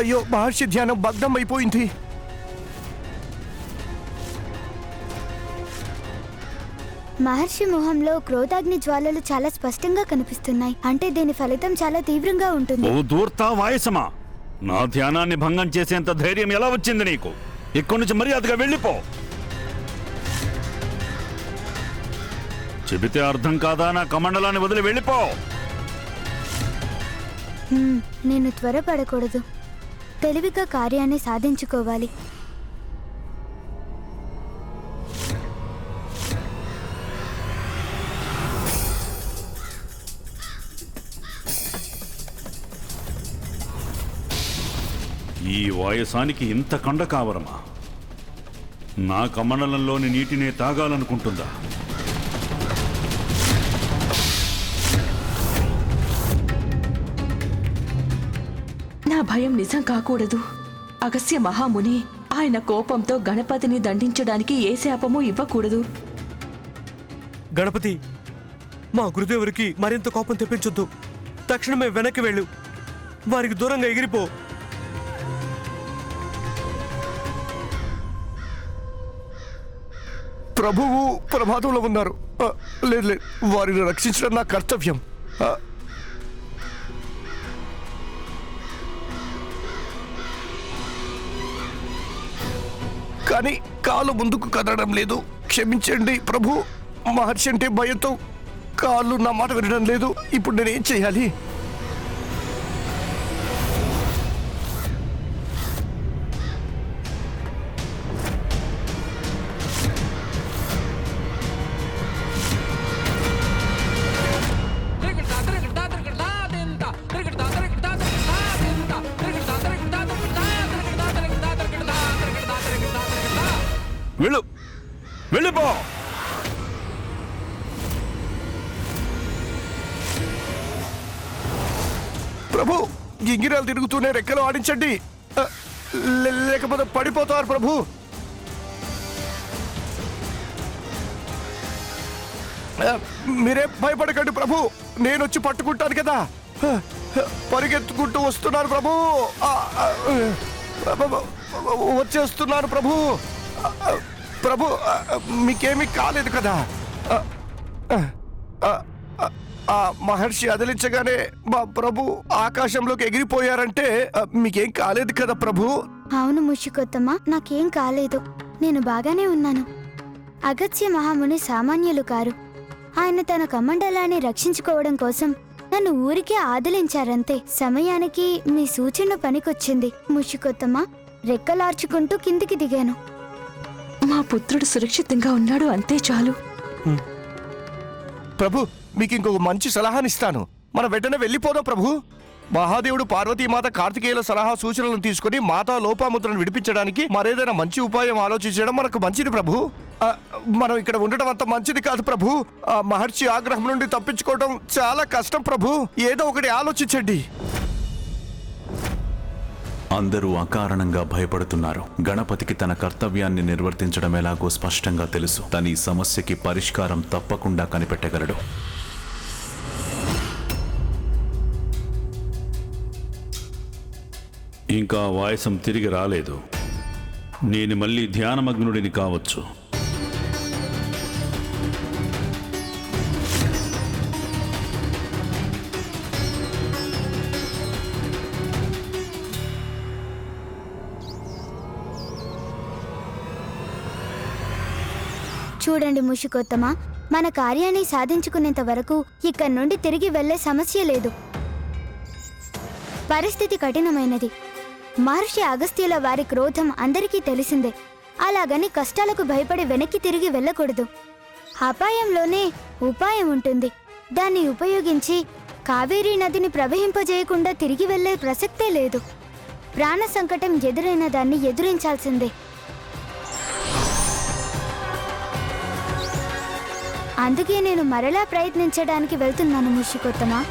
అయ్యో మహర్షి ధ్యానం భగ్నం అయిపోయింది. మహర్షి మొహంలో క్రోధాగ్ని జ్వాలలు చాలా స్పష్టంగా కనిపిస్తున్నాయి. అంటే దీని ఫలితం చాలా తీవ్రంగా ఉంటుంది. ఓ దూర్తా వాయసమా? నా ధ్యానాన్ని భంగం చేసేంత ధైర్యం ఎలా వచ్చింది నీకు? ఇక్కడి నుంచి మర్యాదగా వెళ్ళిపో. చెబితే అర్థం కాదా? నా కమండలాన్ని వదిలి వెళ్ళిపో. హ్మ్, నేను త్వరపడకూడదు తెలివిగా కార్యాన్ని సాధించుకోవాలి. ఈ వాయసానికి ఇంత కండ కావరమా నా కమండలంలోని నీటినే తాగాలనుకుంటుందా? భయం నిజం కాకూడదు. అగస్య మహాముని ఆయన కోపంతో గణపతిని దండించడానికి ఏ శాపమూ ఇవ్వకూడదు. గణపతి మా గురుదేవురికి మరింత కోపం తెప్పించొద్దు. తక్షణమే వెనక్కి వెళ్ళు. వారికి దూరంగా ఎగిరిపో. ప్రభువు ప్రమాదంలో ఉన్నారు. లేదు లేదు. వారిని రక్షించడం నా కర్తవ్యం. కానీ కాలు ముందుకు కదలడం లేదు. క్షమించండి ప్రభు. మహర్షి అంటే భయంతో కాళ్ళు నా మాట వినడం లేదు. ఇప్పుడు నేనేం చేయాలి? గింగిరాలు తిరుగుతూనే రెక్కలు ఆడించండి. లేకపోతే పడిపోతారు ప్రభు. మీరే భయపడకండి ప్రభు. నేను వచ్చి పట్టుకుంటాను కదా. పరిగెత్తుకుంటూ వస్తున్నారు ప్రభు. వచ్చేస్తున్నాను ఆ, ప్రభు ప్రభు ఆ, మీకేమీ కాలేదు కదా. ఆ, మహర్షి అదిలించగానే మా ప్రభు ఆకాశంలోకి ఎగిరిపోయారంటే ఆ, మీకేం కాలేదు కదా ప్రభు? అవును ముషికొత్తమ్మ నాకేం కాలేదు. నేను బాగానే ఉన్నాను. అగత్య మహాముని సామాన్యులు కారు. ఆయన తన కమండలాన్ని రక్షించుకోవడం కోసం నన్ను ఊరికే ఆదలించారంతే. సమయానికి మీ సూచన పనికొచ్చింది. ముషికొత్తమ్మ రెక్కలార్చుకుంటూ కిందికి దిగాను. మా పుత్రుడు సురక్షితంగా ఉన్నాడు అంతే చాలు. ప్రభు మీకు ఇంకొక మంచి సలహానిస్తాను. మనం వెంటనే వెళ్ళిపోదాం ప్రభు. మహాదేవుడు పార్వతీమాత కార్తికేయుల సలహా సూచనలను తీసుకుని మాతా లోపాముద్రను విడిపించడానికి మరేదైనా మంచి ఉపాయం ఆలోచించడం మనకు మంచిది ప్రభు. మనం ఇక్కడ ఉండటం అంత మంచిది కాదు ప్రభు. ఆ మహర్షి ఆగ్రహం నుండి తప్పించుకోవడం చాలా కష్టం ప్రభు. ఏదో ఒకటి ఆలోచించండి. అందరూ అకారణంగా భయపడుతున్నారు. గణపతికి తన కర్తవ్యాన్ని నిర్వర్తించడం ఎలాగో స్పష్టంగా తెలుసు. తన ఈ సమస్యకి పరిష్కారం తప్పకుండా కనిపెట్టగలడు. ఇంకా వాయసం తిరిగి రాలేదు. నేను మళ్ళీ ధ్యానమగ్నుడిని కావచ్చు. చూడండి ముషికొత్తమ మన కార్యాన్ని సాధించుకునేంత వరకు ఇక్కడి నుండి తిరిగి వెళ్ళే సమస్య లేదు. పరిస్థితి కఠినమైనది. మహర్షి అగస్త్యుల వారి క్రోధం అందరికీ తెలిసిందే. అలాగని కష్టాలకు భయపడి వెనక్కి తిరిగి వెళ్ళకూడదు. అపాయంలోనే ఉపాయం ఉంటుంది. దాన్ని ఉపయోగించి కావేరీ నదిని ప్రవహింపజేయకుండా తిరిగి వెళ్ళే ప్రసక్తే లేదు. ప్రాణ సంకటం ఎదురైన దాన్ని ఎదురించాల్సిందే. అందుకే నేను మరలా ప్రయత్నించడానికి వెళ్తున్నాను ముషికొత్తమా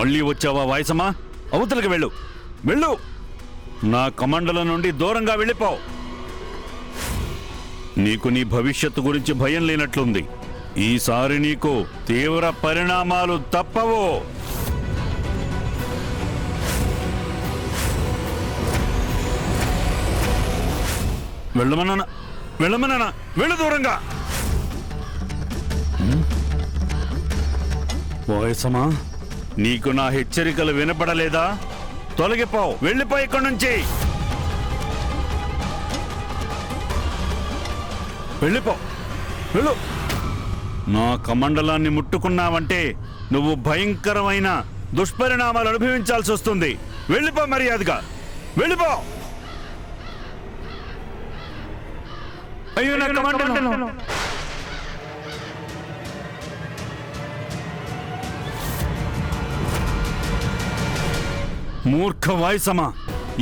మళ్ళీ వచ్చావా వాయసమా? అవతలకి వెళ్ళు. వెళ్ళు. నా కమండల నుండి దూరంగా వెళ్ళిపో. నీకు నీ భవిష్యత్తు గురించి భయం లేనట్లుంది. ఈసారి నీకు తీవ్ర పరిణామాలు తప్పవు. వెళ్ళమన్నా వెళ్ళమన్నా వెళ్ళు దూరంగా. వాయసమా? నీకు నా హెచ్చరికలు వినపడలేదా? తొలగిపో వెళ్ళిపో ఇక్కడి నుంచి. వెళ్ళిపో. వెళ్ళు. నా కమండలాన్ని ముట్టుకున్నావంటే నువ్వు భయంకరమైన దుష్పరిణామాలు అనుభవించాల్సి వస్తుంది. వెళ్ళిపో మర్యాదగా. వెళ్ళిపో. అయ్యో నా కమండలం. మూర్ఖ వాయుసమా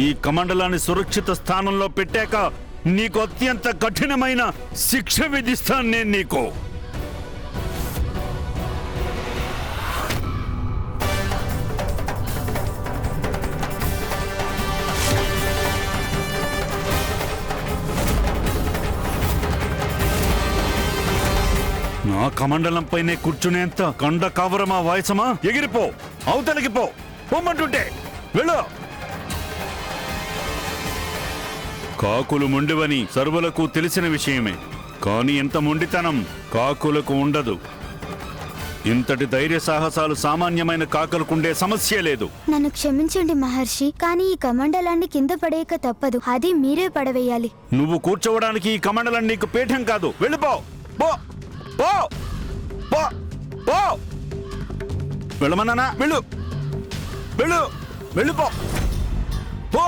ఈ కమండలాన్ని సురక్షిత స్థానంలో పెట్టాక నీకు అత్యంత కఠినమైన శిక్ష విధిస్తాను నేను నీకు. నా కమండలంపైనే కూర్చునేంత కండ కావరమా వాయసమా? ఎగిరిపో అవతలికి పో పొమ్మంటుంటే. వెళ్ళు. కాకులు మొండివని సర్వులకు తెలిసిన విషయమే. కాని ఇంత మొండితనం కాకులకు ఉండదు. ఇంతటి ధైర్య సాహసాలు సామాన్యమైన కాకులకుండే సమస్య లేదు. నన్ను క్షమించండి మహర్షి కానీ ఈ కమండలాన్ని కింద పడేయక తప్పదు. అది మీరే పడవేయాలి. నువ్వు కూర్చోవడానికి ఈ కమండలం నీకు పీఠం కాదు. వెళ్ళిపో పో. పో. పో. పో. వెళ్ళమన్నానా? వెళ్ళు. వెళ్ళు. వెళ్ళిపో పో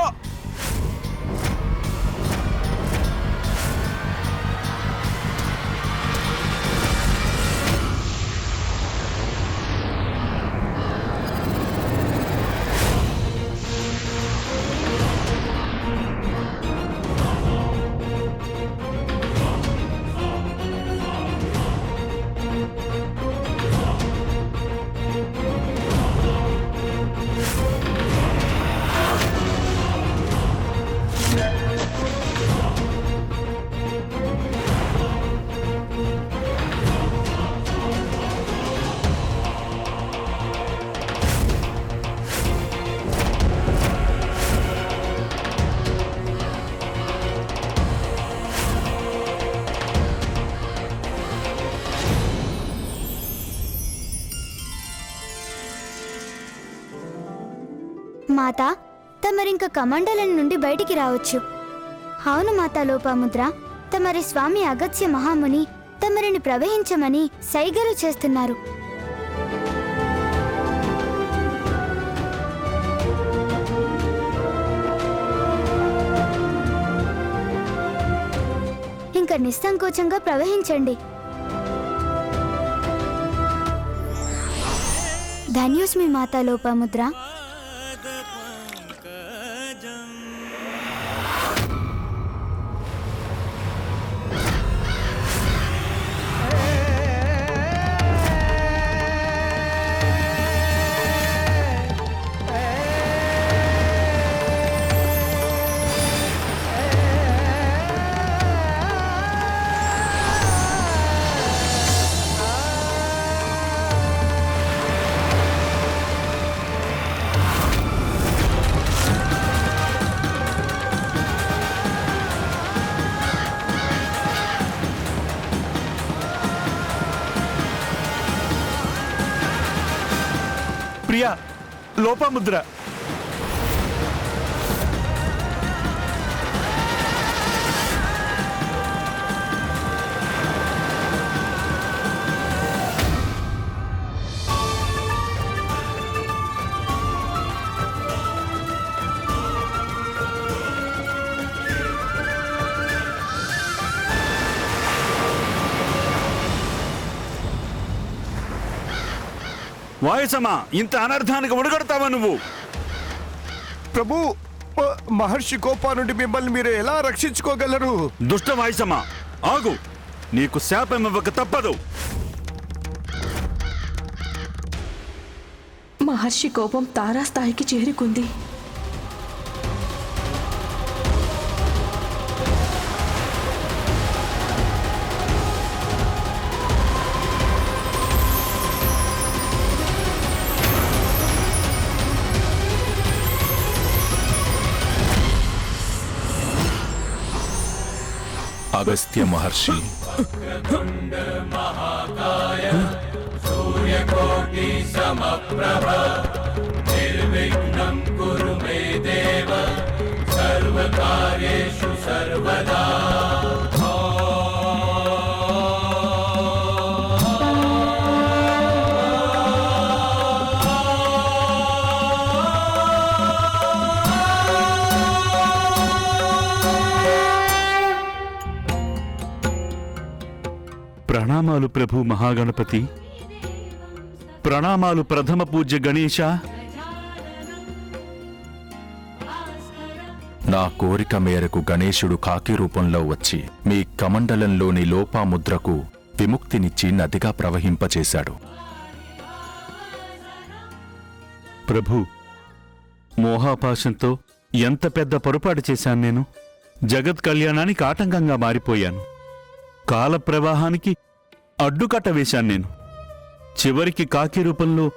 మాత తమరింక కమండలం నుండి బయటికి రావచ్చు. అవును మాతా లోపాముద్ర తమరి స్వామి అగత్య మహాముని తమరిని ప్రవహించమని సైగలు చేస్తున్నారు. ఇంకా నిస్సంకోచంగా ప్రవహించండి. ధన్యోస్మి మాతా లోపాముద్ర. good one. ప్రియా లోపముద్ర. వాయసమా ఇంత అనర్థానికి ఒడగడతావా నువ్వు? ప్రభు మహర్షి కోపా నుండి మిమ్మల్ని మీరు ఎలా రక్షించుకోగలరు? దుష్ట వాయసమా ఆగు! నీకు శాపం ఇవ్వక తప్పదు! మహర్షి కోపం తారాస్థాయికి చేరుకుంది. అగస్త్య మహర్షి ప్రణామాలు ప్రభు మహాగణపతి. ప్రణామాలు ప్రథమ పూజ్య గణేశ. నా కోరిక మేరకు గణేశుడు కాకి రూపంలో వచ్చి మీ కమండలంలోని లోపాముద్రకు విముక్తినిచ్చి నదిగా ప్రవహింపచేశాడు. ప్రభు మోహాపాశంతో ఎంత పెద్ద పొరపాటు చేశాను నేను? జగత్ కళ్యాణానికి ఆటంకంగా మారిపోయాను. కాల ప్రవాహానికి అడ్డుకట్ట వేశాను నేను. చివరికి కాకి రూపంలో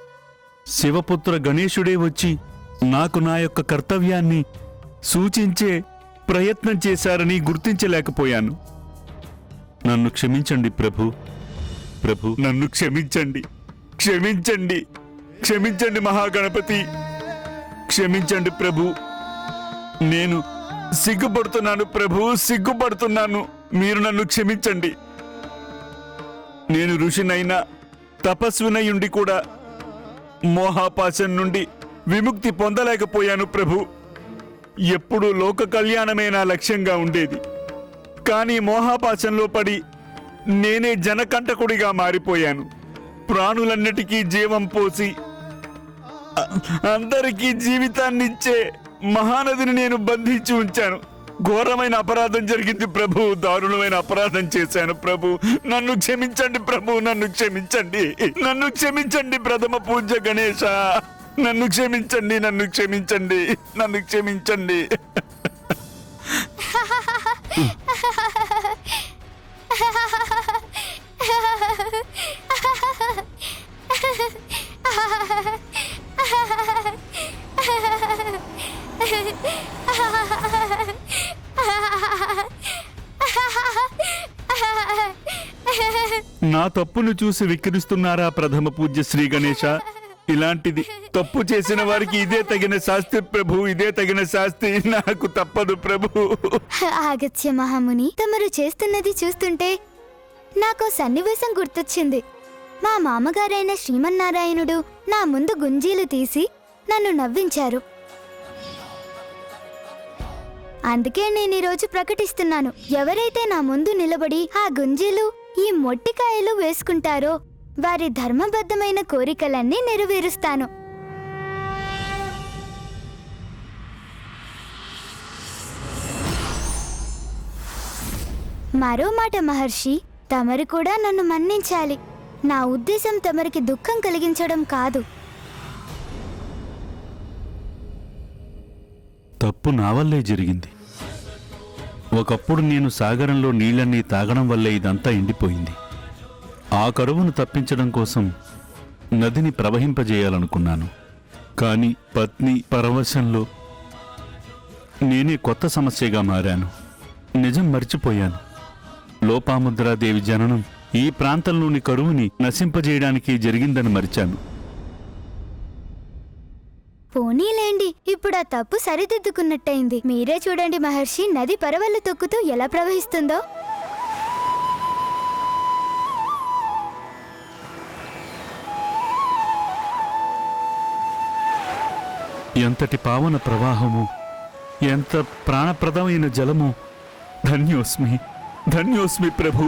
శివపుత్ర గణేశుడే వచ్చి నాకు నా యొక్క కర్తవ్యాన్ని సూచించే ప్రయత్నం చేశారని గుర్తించలేకపోయాను. నన్ను క్షమించండి ప్రభు. ప్రభు. నన్ను క్షమించండి. క్షమించండి. క్షమించండి మహాగణపతి. క్షమించండి ప్రభు. నేను సిగ్గుపడుతున్నాను ప్రభు సిగ్గుపడుతున్నాను. మీరు నన్ను క్షమించండి. నేను ఋషినైనా తపస్వినయుండి కూడా మోహాపాశం నుండి విముక్తి పొందలేకపోయాను ప్రభు. ఎప్పుడూ లోక కళ్యాణమే నా లక్ష్యంగా ఉండేది. కానీ మోహాపాశంలో పడి నేనే జనకంటకుడిగా మారిపోయాను. ప్రాణులన్నిటికీ జీవం పోసి అందరికీ జీవితాన్నిచ్చే మహానదిని నేను బంధించి ఉంచాను. ఘోరమైన అపరాధం జరిగింది ప్రభు. దారుణమైన అపరాధం చేశాను ప్రభు. నన్ను క్షమించండి ప్రభు నన్ను క్షమించండి. నన్ను క్షమించండి ప్రథమ పూజ గణేశ. నన్ను క్షమించండి నన్ను క్షమించండి నన్ను క్షమించండి. నా తప్పును చూసి విక్రిస్తున్నారా ప్రథమ పూజ్య శ్రీ గణేష ఇలాంటిది తప్పు చేసిన వారికి ఇదే తగిన శాస్తి ప్రభు ఇదే తగిన శాస్తి. నాకు తప్పదు ప్రభు. ఆగత్య మహాముని తమరు చేస్తున్నది చూస్తుంటే నాకు సన్నివేశం గుర్తొచ్చింది. మా మామగారైన శ్రీమన్నారాయణుడు నా ముందు గుంజీలు తీసి నన్ను నవ్వించారు. అందుకే నేను ఈరోజు ప్రకటిస్తున్నాను. ఎవరైతే నా ముందు నిలబడి ఆ గుంజీలు ఈ మొట్టికాయలు వేసుకుంటారో వారి ధర్మబద్ధమైన కోరికలన్నీ నెరవేరుస్తాను. మరో మాట మహర్షి తమరు కూడా నన్ను మన్నించాలి. నా ఉద్దేశం తమరికి దుఃఖం కలిగించడం కాదు. తప్పు నా వల్లే జరిగింది. ఒకప్పుడు నేను సాగరంలో నీళ్ళన్నీ తాగడం వల్లే ఇదంతా ఎండిపోయింది. ఆ కరువును తప్పించడం కోసం నదిని ప్రవహింపజేయాలనుకున్నాను. కానీ పత్ని పరవశంలో నేనే కొత్త సమస్యగా మారాను. నిజం మర్చిపోయాను. లోపాముద్రాదేవి జననం ఈ ప్రాంతంలోని కరువుని నశింపజేయడానికి జరిగిందని మరిచాను. పోనీలేండి ఇప్పుడు ఆ తప్పు సరిదిద్దుకున్నట్టయింది. మీరే చూడండి మహర్షి నది పరవళ్ళు తొక్కుతూ ఎలా ప్రవహిస్తుందో. ఎంతటి పావన ప్రవాహము ఎంత ప్రాణప్రదమైన జలము. ధన్యోస్మి ధన్యోస్మి ప్రభు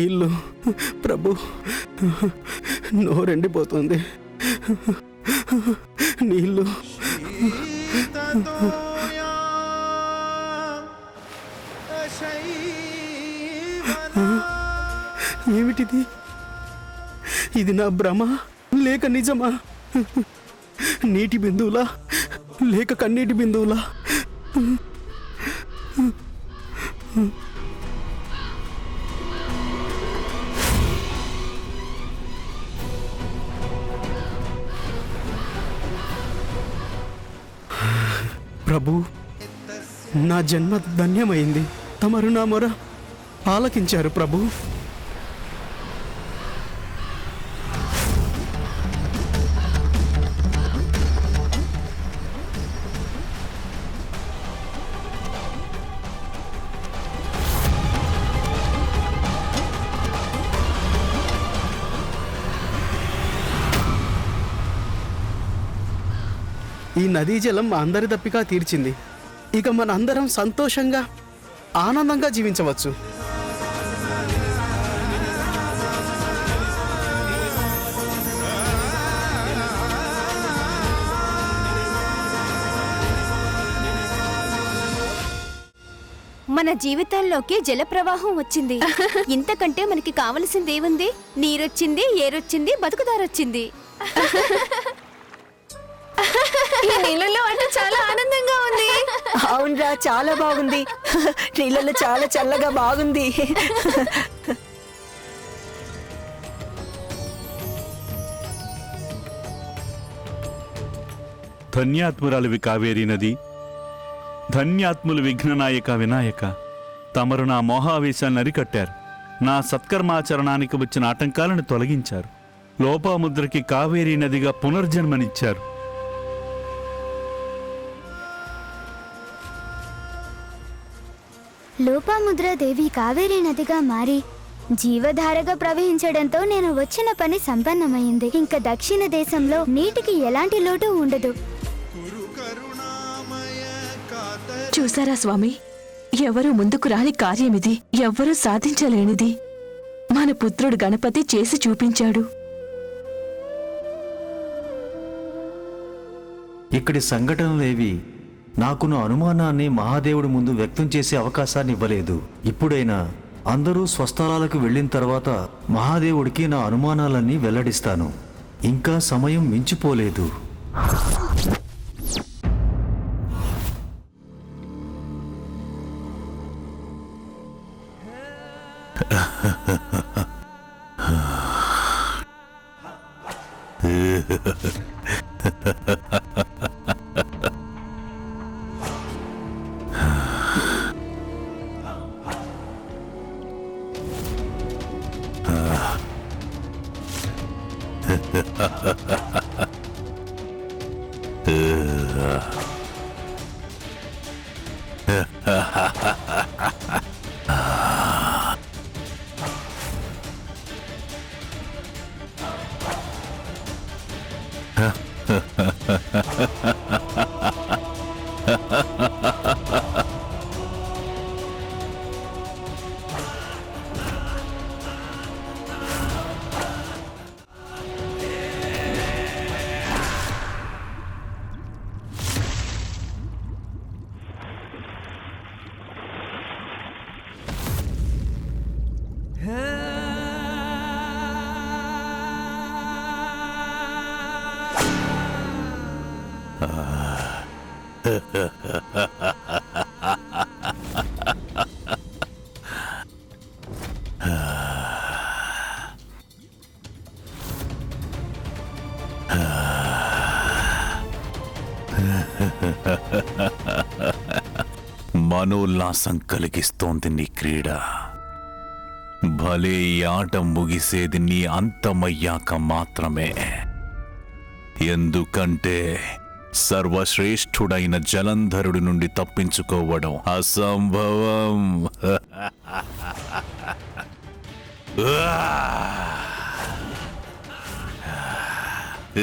నీళ్ళు. ప్రభు నోరెండిపోతుంది. నీళ్ళు. ఏమిటిది? ఇది నా భ్రమ లేక నిజమా? నీటి బిందువులా లేక కన్నీటి బిందువులా? ప్రభు నా జన్మ ధన్యమైంది. తమరు నా మొర ఆలకించారు ప్రభు. ఈ నదీ జలం అందరి దప్పిక తీర్చింది. ఇక మన అందరం సంతోషంగా ఆనందంగా జీవించవచ్చు. మన జీవితాల్లోకి జల ప్రవాహం వచ్చింది. ఇంతకంటే మనకి కావలసింది ఏముంది నీరొచ్చింది ఏరొచ్చింది బతుకుదారొచ్చింది. ఈ నీళ్ళలో అంటే చాలా ఆనందంగా ఉంది. అవునరా చాలా బాగుంది. నీళ్ళలో చాలా చల్లగా బాగుంది. ధన్యాత్మురాలివి కావేరీ నది ధన్యాత్ములు విఘ్ననాయక వినాయక తమరు నా మోహావేశాన్ని అరికట్టారు నా సత్కర్మాచరణానికి వచ్చిన ఆటంకాలను తొలగించారు. లోపాముద్రకి కావేరీ నదిగా పునర్జన్మనిచ్చారు. లోపాముద్రాదేవి కావేరీ నదిగా మారి జీవధారగా ప్రవహించడంతో నేను వచ్చిన పని సంపన్నమైంది. ఇంకా దక్షిణ దేశంలో నీటికి ఎలాంటి లోటు ఉండదు. చూసారా స్వామి? ఎవరు ముందుకు రాని కార్యమిది. ఎవ్వరూ సాధించలేనిది. మన పుత్రుడు గణపతి చేసి చూపించాడు. ఇక్కడి సంఘటనలేవి నాకు నా అనుమానాన్ని మహాదేవుడి ముందు వ్యక్తం చేసే అవకాశాన్ని ఇవ్వలేదు. ఇప్పుడైనా అందరూ స్వస్థలాలకు వెళ్ళిన తర్వాత మహాదేవుడికి నా అనుమానాలన్నీ వెల్లడిస్తాను. ఇంకా సమయం మించిపోలేదు. ha ha ha మనోల్లాసం కలిగిస్తోంది నీ క్రీడ. భలే ఈ ఆట ముగిసేది నీ అంతమయ్యాక మాత్రమే. ఎందుకంటే సర్వశ్రేష్ఠుడైన జలంధరుడి నుండి తప్పించుకోవడం అసంభవం. う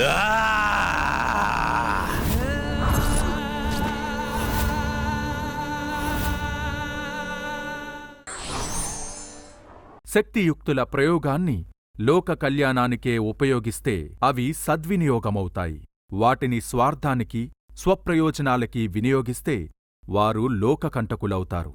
わ శక్తియుక్తుల ప్రయోగాన్ని లోక కళ్యాణానికే ఉపయోగిస్తే అవి సద్వినియోగమవుతాయి. వాటిని స్వార్థానికి స్వప్రయోజనాలకి వినియోగిస్తే వారు లోకకంటకులవుతారు.